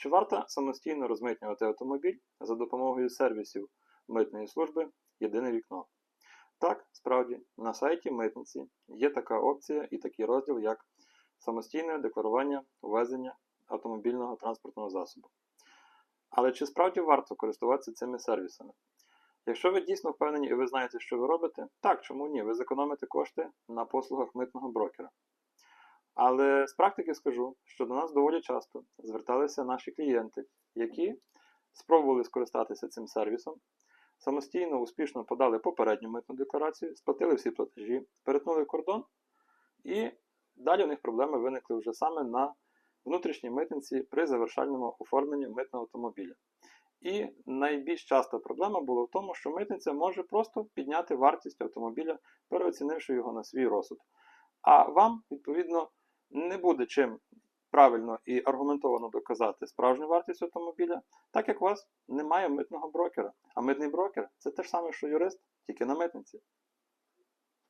Чи варто самостійно розмитнювати автомобіль за допомогою сервісів митної служби Єдине вікно? Так, справді, на сайті митниці є така опція і такий розділ, як самостійне декларування ввезення автомобільного транспортного засобу. Але чи справді варто користуватися цими сервісами? Якщо ви дійсно впевнені і ви знаєте, що ви робите, так, чому ні? Ви зекономите кошти на послугах митного брокера. Але з практики скажу, що до нас доволі часто зверталися наші клієнти, які спробували скористатися цим сервісом, самостійно успішно подали попередню митну декларацію, сплатили всі платежі, перетнули кордон, і далі у них проблеми виникли вже саме на внутрішній митниці при завершальному оформленні митного автомобіля. І найбільш часта проблема була в тому, що митниця може просто підняти вартість автомобіля, переоцінивши його на свій розсуд. А вам, відповідно, не буде чим правильно і аргументовано доказати справжню вартість автомобіля, так як у вас немає митного брокера. А митний брокер це те ж саме, що юрист, тільки на митниці.